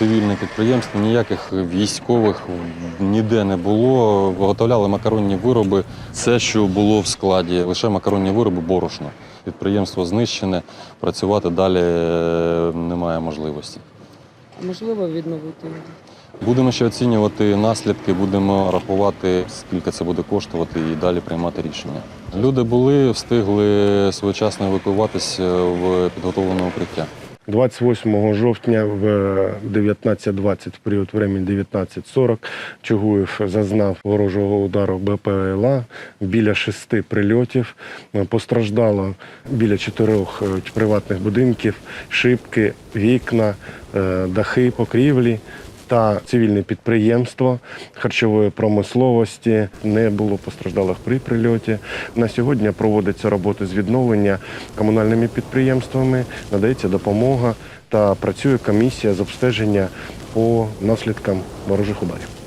цивільне підприємство, ніяких військових ніде не було. Виготовляли макаронні вироби. Все, що було в складі, лише макаронні вироби, борошно. Підприємство знищене, працювати далі е, немає можливості. Можливо відновити? Будемо ще оцінювати наслідки, будемо рахувати, скільки це буде коштувати, і далі приймати рішення. Люди були, встигли своєчасно евакуюватися в підготовлене укриття. 28 жовтня в 19.20, в період времени 19.40, Чугуєв зазнав ворожого удару БПЛА біля шести прильотів. Постраждало біля чотирьох е, приватних будинків, шибки, вікна, е, дахи, покрівлі. Та цивільне підприємство харчової промисловості не було постраждалих при прильоті. На сьогодні проводиться роботи з відновлення комунальними підприємствами, надається допомога та працює комісія з обстеження по наслідкам ворожих ударів.